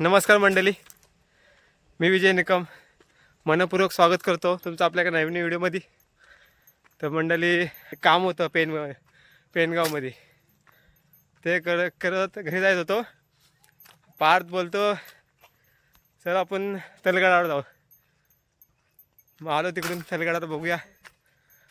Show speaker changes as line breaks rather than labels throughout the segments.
नमस्कार मंडळी. मी विजय निकम. मनपूर्वक स्वागत करतो तुमचं आपल्या एका नवीन व्हिडिओमध्ये. तर मंडळी काम होतं पेन पेनगावमध्ये. ते कर करत घरी जायचं होतो. पार्थ बोलतो सर आपण तलगडावर जाऊ. मग आलो तिकडून तलगडावर बघूया.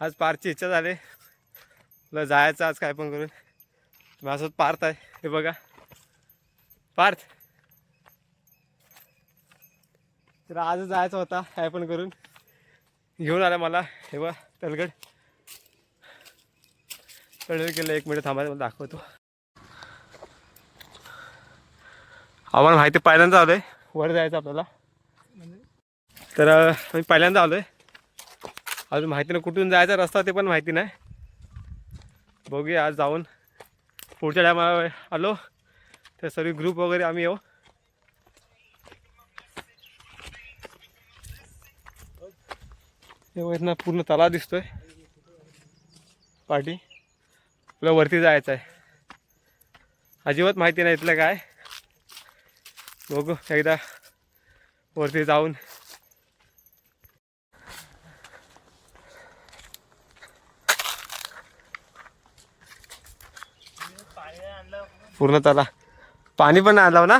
आज पार्थची इच्छा झाली. तुला जायचं आज काय पण करून. माझं पार्थ आहे. हे बघा. पार्थ तर आज जायचा होता काय पण करून. घेऊन आला मला हे बा तलगड. तळगड केलं एक मिनिट थांबायला मला दाखवतो. आम्हाला माहिती पहिल्यांदा आलोय. वर जायचं आपल्याला. तर मी पहिल्यांदा आलोय. अजून माहिती नाही कुठून जायचा रस्ता ते पण माहिती नाही. बघूया आज जाऊन. पुढच्या टायमाला आलो तर सर्व ग्रुप वगैरे आम्ही येऊ. हो। ना पूर्ण तलाव दिसतोय. पाठी. आपल्या वरती जायचं आहे अजिबात माहिती नाही इथलं काय. बघू एकदा वरती जाऊन. पूर्ण तला पाणी पण आलं ना?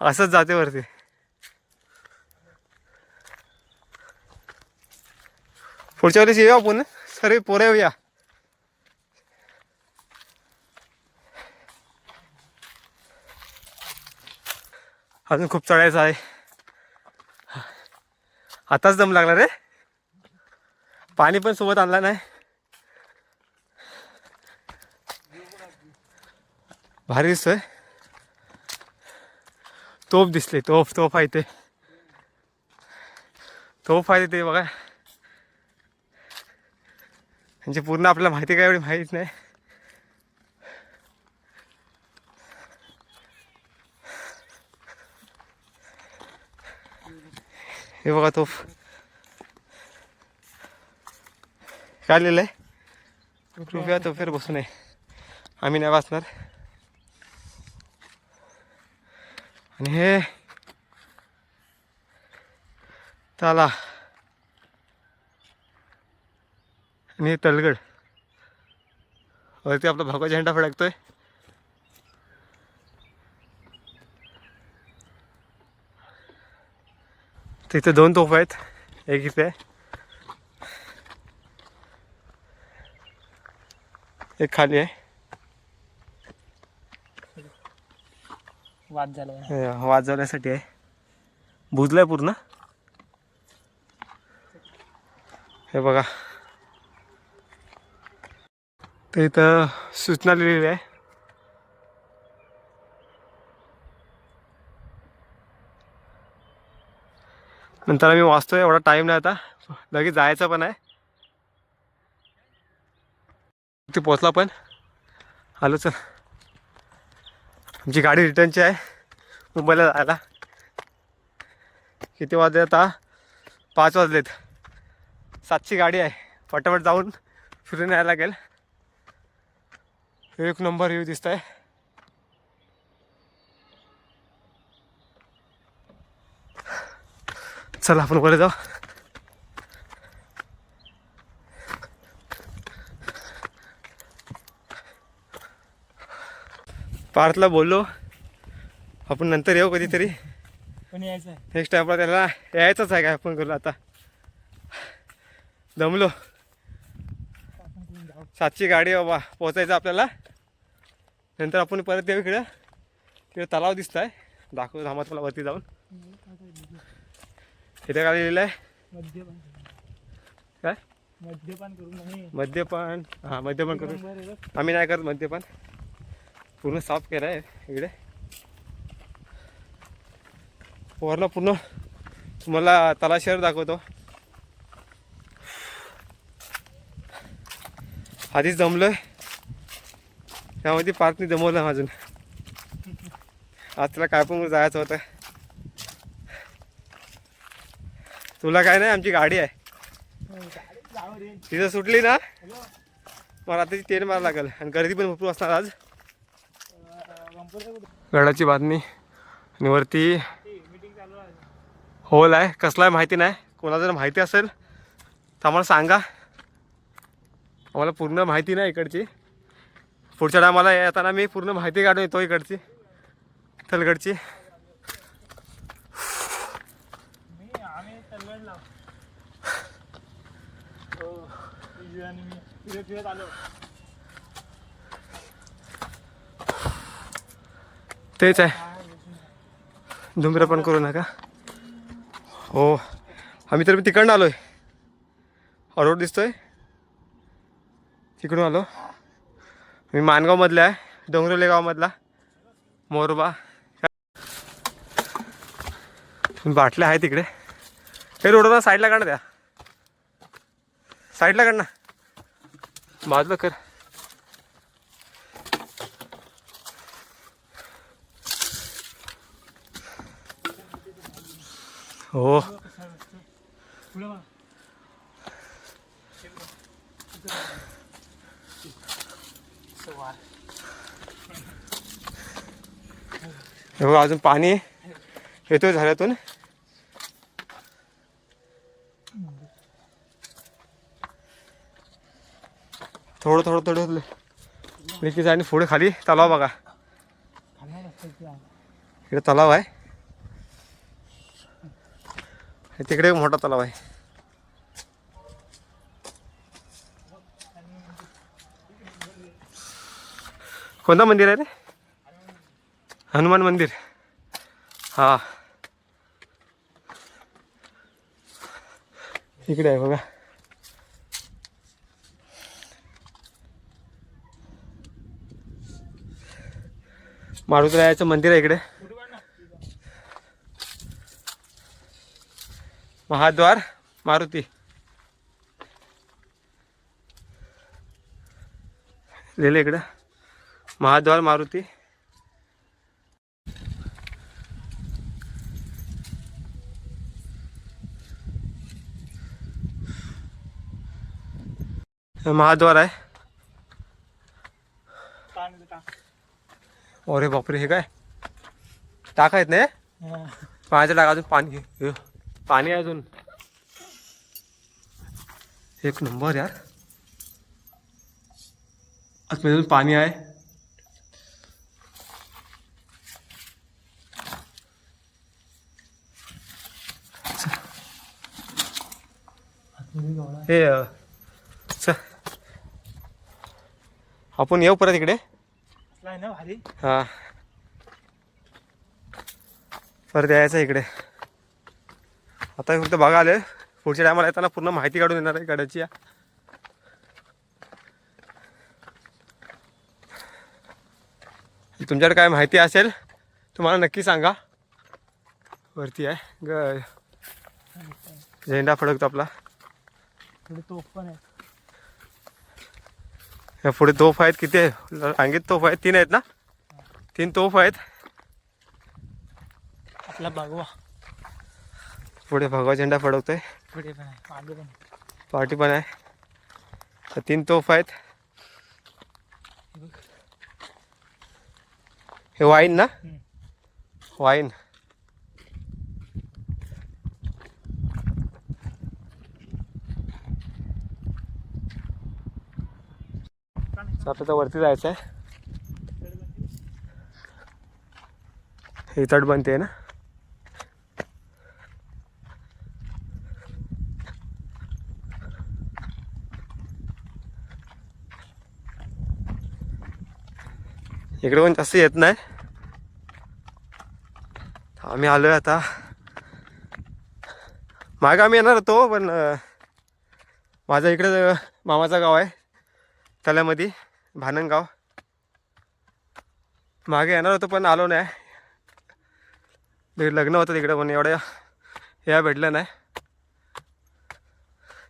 असंच जाते वरती. पुढच्या वेळेस येऊ आपण. सर्व पोरं येऊया. अजून खूप चढायचं आहे. आताच दम लागला रे. पाणी पण सोबत आणला नाही. भारी दिसतोय. तोफ दिसले तोफ तोफ आहे ते. तोफ आहे ते बघा. म्हणजे पूर्ण आपल्याला माहिती काय एवढी माहीत नाही. हे बघा तो. काय लिहिलंय? कृपया तो फेर बसू नये. आम्ही नाही वाचणार. आणि हे. चला आणि तलगड. वरती आपला भगवा झेंडा फडकतोय. तिथे दोन तोफ आहेत. एक इथे आहे. एक खाली आहे.
वाद झाला
हे वाजवण्यासाठी आहे. बुजलंय पूर्ण. हे बघा. तर इथं सूचना लिहिलेली आहे. नंतर आम्ही वाचतोय एवढा टाईम नाही आता. लगेच जायचं पण आहे. ते पोचला पण. आलो चल. आमची गाडी रिटर्नची आहे. मुंबईला जायला. किती वाजले आता? पाच वाजलेत. सातची गाडी आहे. फटाफट जाऊन फिरून यायला लागेल. एक नंबर व्ह्यू दिसत आहे चला आपण वर जाऊ. पार्थला बोललो. आपण नंतर येऊ कधीतरी.
पण यायचं
नेक्स्ट टाइम त्याला यायचंच आहे काय आपण करू आता. दमलो. सातची गाडी बाबा पोचायचं आपल्याला. नंतर आपण परत येऊ इकडं. तिकडे तलाव दिसत आहे दाखवू थांबा तुम्हाला वरती जाऊन. इथे काय लिहिलं आहे?
मद्यपान
काय?
मद्यपान. करू
मद्यपान हां मद्यपान करू आम्ही नाही करत मद्यपान. पूर्ण साफ केलं आहे इकडे. वरनं पूर्ण तुम्हाला तलाशहर दाखवतो. आधीच जमलोय त्यामध्ये पार्कनी जमवलं अजून. आज तुला काय पण जायचं होतं. तुला काय नाही आमची गाडी आहे. तिथं सुटली ना? मला आता तेल मारा लागेल. आणि गर्दी पण भरपूर असणार आज. गडाची बातमी. आणि वरती होल आहे. कसला आहे माहिती नाही. कोणाला जर माहिती असेल तर आम्हाला सांगा. आम्हाला पूर्ण माहिती नाही इकडची. पुढच्या टायमाला येताना मी पूर्ण माहिती काढून येतो इकडची.
तलगडची. आम्ही आलो
तेच आहे.
काय
पण करू नका. हो. आम्ही तर तिकडनं आलो आहे रोड दिसतोय. तिकडून आलो. मी मानगावमधला आहे डोंगरोले गावामधला मोरबा. बाटल्या आहे तिकडे हे रोडवर साईडला काढ द्या साईडला काढ ना. बाजूला कर. हो
पुढं बघ. सवाल.
हे बघा अजून पाणी येतोय झाल्यातून थोडं थोडं थोडं लेकीच आणि पुढे खाली तलाव बघा. इकडे तलाव आहे. तिकडे एक मोठा तलाव आहे. कोणतं मंदिर आहे रे हनुमान मंदिर. हा. इकडे आहे बघा. मारुतरायाचं मंदिर आहे इकडे. महाद्वार मारुती. लिहिलं इकडं. महाद्वार मारुती. महाद्वार आहे. अरे बापरे हे काय? टाक आहेत नाही. पाण्याचं टाक अजून पाणी घे. पाणी आहे अजून. एक नंबर यार. आतमध्ये अजून पाणी आहे. हे अ, चल आपण येऊ परत इकडे. हा. परत यायचं इकडे. आता फक्त बघा आले पुढच्या टायमाला येताना पूर्ण माहिती काढून येणार आहे गडाची. तुमच्याकडे काय माहिती असेल तुम्हाला नक्की सांगा. वरती आहे. ग झेंडा फडकतो आपला.
तोफ पण आहे.
या पुढे तोफ आहेत किती आहे सांगित तोफ आहेत. तीन आहेत ना? तीन तोफ आहेत.
आपला भगवा.
पुढे भगवा झेंडा फडकतोय
पुढे पण आहे. मागे पण आहे.
पार्टी पण आहे. तर तीन तोफ आहेत. हे वाईन ना?
हम्म.
वाईन.
आता
आपल्याला वरती जायचं आहे. हे तटबंदी आहे ना? इकडे पण जास्त येत नाही. आम्ही आलोय आता. मागं आम्ही येणार होतो पण माझा इकडे मामाचा मामाचं गाव आहे तल्यामध्ये भानंगाव मागे येणार होतो पण आलो नाही. लग्न होतं तिकडे पण एवढ्या या भेटलं नाही.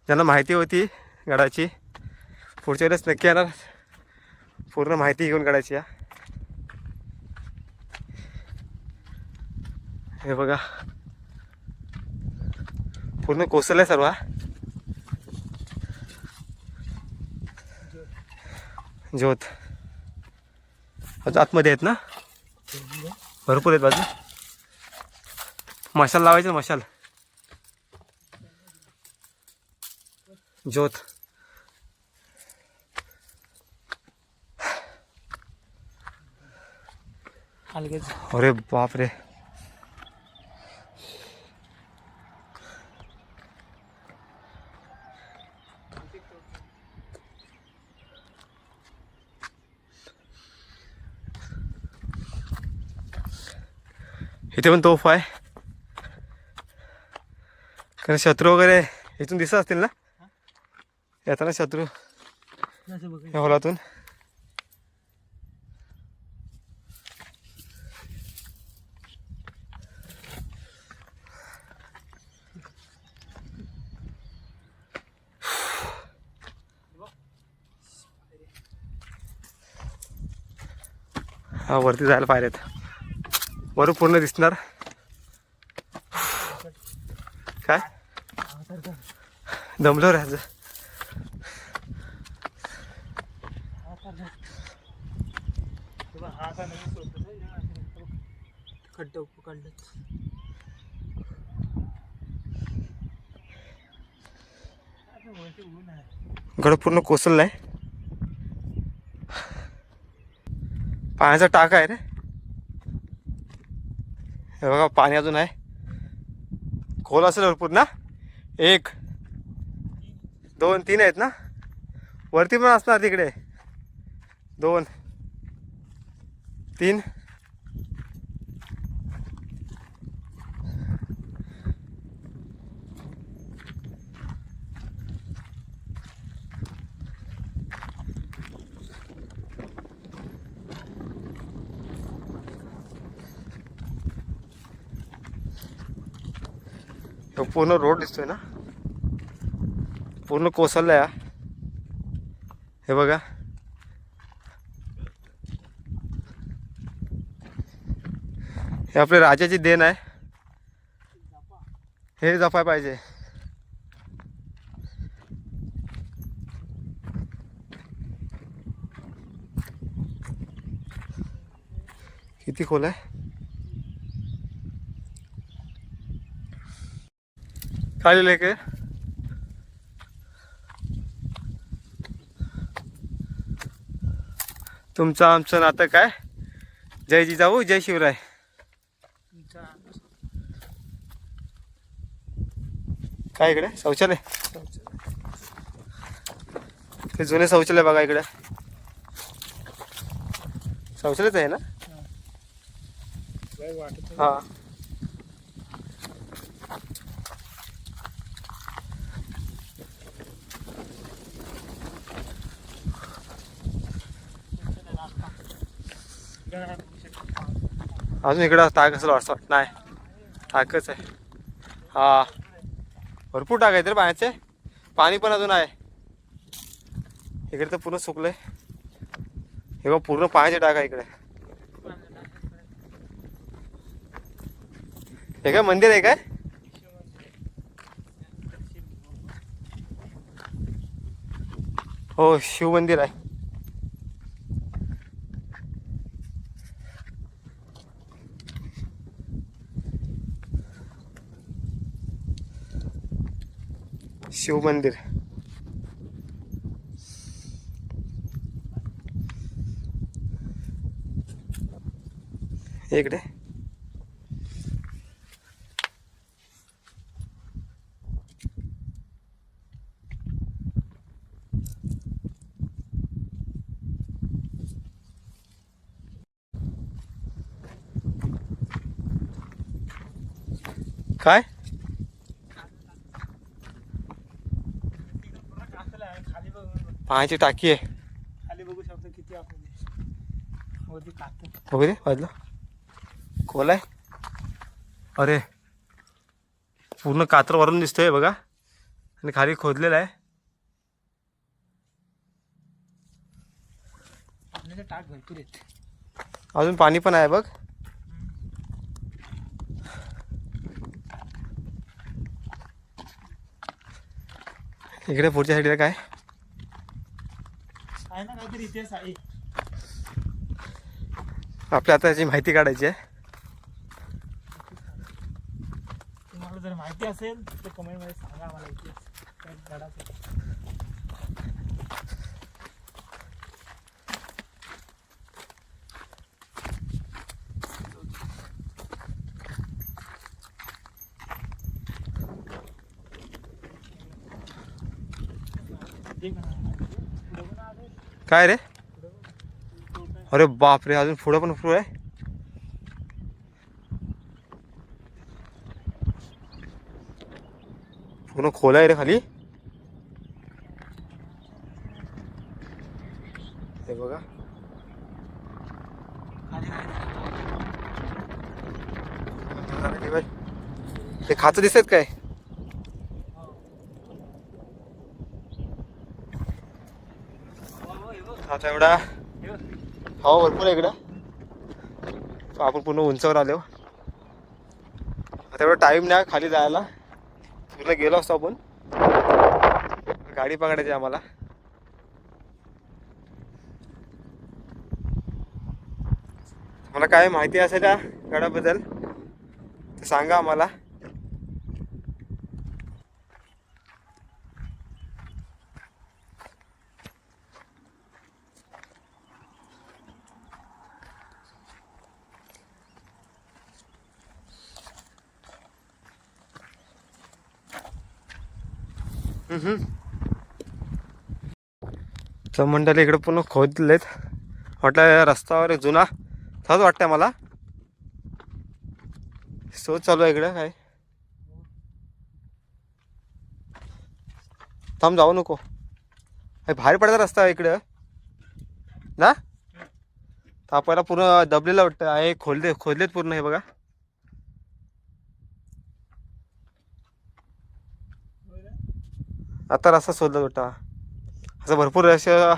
ज्यांना माहिती होती गडाची पुढच्या वेळेस नक्की येणार. पूर्ण माहिती घेऊन गडाची या हे बघा. पूर्ण कोसलं आहे सर्व ज्योत. अजून आतमध्ये आहेत ना? भरपूर आहेत बाजू. मशाल लावायचं मशाल. ज्योत. अरे बाप रे इथे पण तोफ आहे. कारण शत्रू वगैरे इथून दिसत असतील ना? येताना शत्रू. या हॉलातून हा वरती जायला पायऱ्यात वरून पूर्ण दिसणार. काय? दमलो
राहायचं खड्ड
गड पूर्ण कोसललाय पाण्याचा टाक आहे रे. हे बघा पाणी अजून आहे. खोल असेल भरपूर ना? एक दोन तीन आहेत ना? वरती पण असणार तिकडे. दोन तीन पूर्ण रोड दिसतोय ना? पूर्ण कोसळला या हे बघा. हे आपले राजाची देण आहे. हे जपाय पाहिजे. किती खोल आहे? लिहिलंय काय तुमचं आमचं नातं काय? जय जिजाऊ जय शिवराय. काय इकडे? शौचालय? ते जुने शौचालय बघा इकडे. शौचालयच आहे ना? हा. अजून इकडं टाक असेल वाटतं. नाही. टाकच आहे. हा. भरपूर टाक आहे तर पाण्याचे. पाणी पण अजून आहे. इकडे तर पूर्ण सुकलंय. हे बघ पूर्ण पाण्याचे टाक आहे इकडे. हे काय मंदिर आहे काय? हो शिव मंदिर आहे. शिव मंदिर इकडे. काय
खाली बघ
पाण्याची टाकी आहे.
खाली बघू शकतो किती आपण.
बघू दे वाजलं खोल आहे. अरे पूर्ण कात्र वरून दिसतोय बघा. आणि खाली खोदलेलं आहे.
टाक भरपूर आहेत.
अजून पाणी पण आहे बघ. इकडे पुढच्या साईडला काय?
आहे ना काहीतरी इतिहास आहे.
आपल्या आता याची माहिती काढायची आहे.
तुम्हाला जर माहिती असेल तर कमेंटमध्ये सांगा आम्हाला इतिहास. ठीक आहे.
काय रे? अरे बाप रे अजून पुढं पण पुढं आहे? पूर्ण खोल आहे रे खाली. हे बघा. ते खाचं दिसत काय? आता एवढा.
हो
हवा भरपूर आहे इकडं. आपण पूर्ण उंचावर आलो. आता एवढा टाईम नाही खाली जायला. पूर्ण गेलो असतो आपण. गाडी पकडायची आम्हाला. मला काय माहिती असेल त्या गडाबद्दल तर सांगा आम्हाला. तर मंडळी इकडे पूर्ण खोदलेत. वाटलं रस्त्यावर एक जुना तसंच वाटतंय मला. सो चालू आहे इकडं काय. थांब जाऊ नको. अरे भारी पडायचा रस्ता आहे इकडं. ना? तर आपल्याला पूर्ण दबलेलं वाटतं आहे खोलले खोदलेत पूर्ण हे बघा. आता रस्ता शोधला वाटतं असं भरपूर असं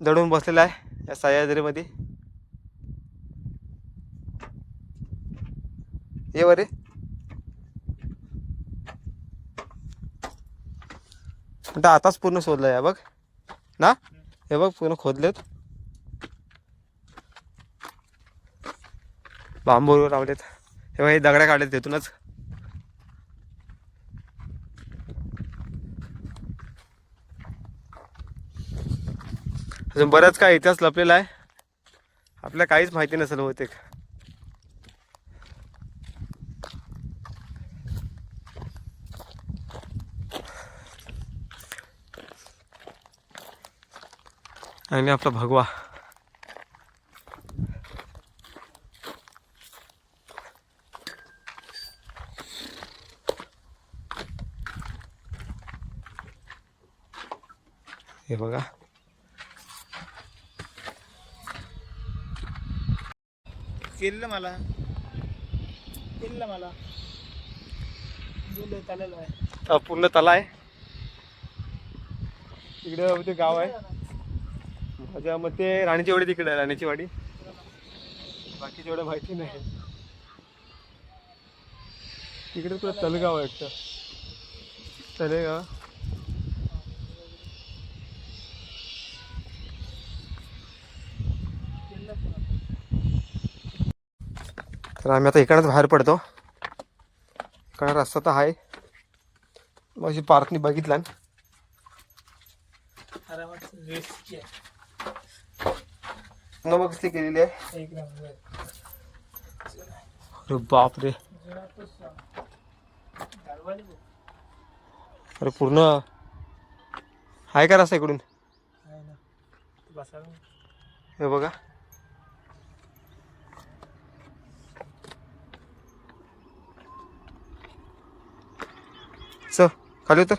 दडून बसलेलं आहे या सह्याद्रीमध्ये ये बरे म्हणता आताच पूर्ण शोधलं या बघ. ना? हे बघ पूर्ण खोदलेत. बांबू लावलेत हे बघ हे दगड्या काढलेत तिथूनच. अजून बराच काय इतिहास लपलेला आहे. आपल्याला काहीच माहिती नसेल बहुतेक. आणि आपला भगवा. हे बघा.
केलं मला. केलं मला. गेलं चालेलं आहे.
हा पूर्ण तला आहे. इकडे ते गाव आहे. माझ्या मते राणीची वाडी तिकडे आहे राणीची वाडी. बाकीची एवढं माहिती नाही. तिकडे तुला तलगाव आहे एकटं तलेगाव? तर आम्ही आता इकडंच बाहेर पडतो. इकडं रस्ता तर आहे. माझी पार्कनी बघितला.
आरामात
केलेली आहे. अरे बाप रे अरे पूर्ण. आहे का रस्ता इकडून? हे बघा. च खाली उतर.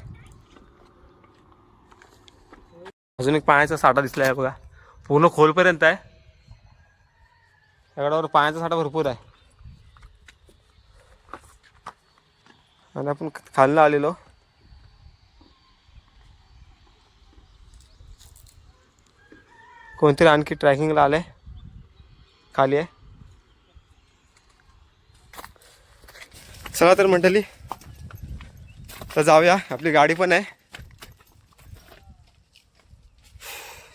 अजून एक पाण्याचा साठा दिसला आहे बघा. पूर्ण खोलपर्यंत आहे. या गडावर पाण्याचा साठा भरपूर आहे. आणि आपण खालनं आलेलो. कोणतरी आणखी ट्रॅकिंगला आलंय. खाली आहे. चला तर मंडळी तर जाऊया. आपली गाडी पण आहे.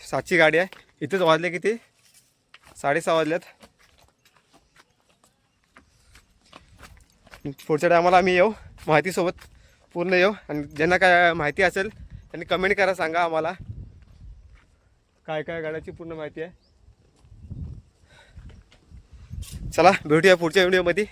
सातची गाडी आहे. इथेच वाजले किती? साडेसहा वाजल्यात पुढच्या टायमाला आम्ही येऊ. माहितीसोबत पूर्ण येऊ. आणि ज्यांना काय माहिती असेल त्यांनी कमेंट करा सांगा आम्हाला. काय काय गाड्याची पूर्ण माहिती आहे. चला भेटूया पुढच्या व्हिडिओमध्ये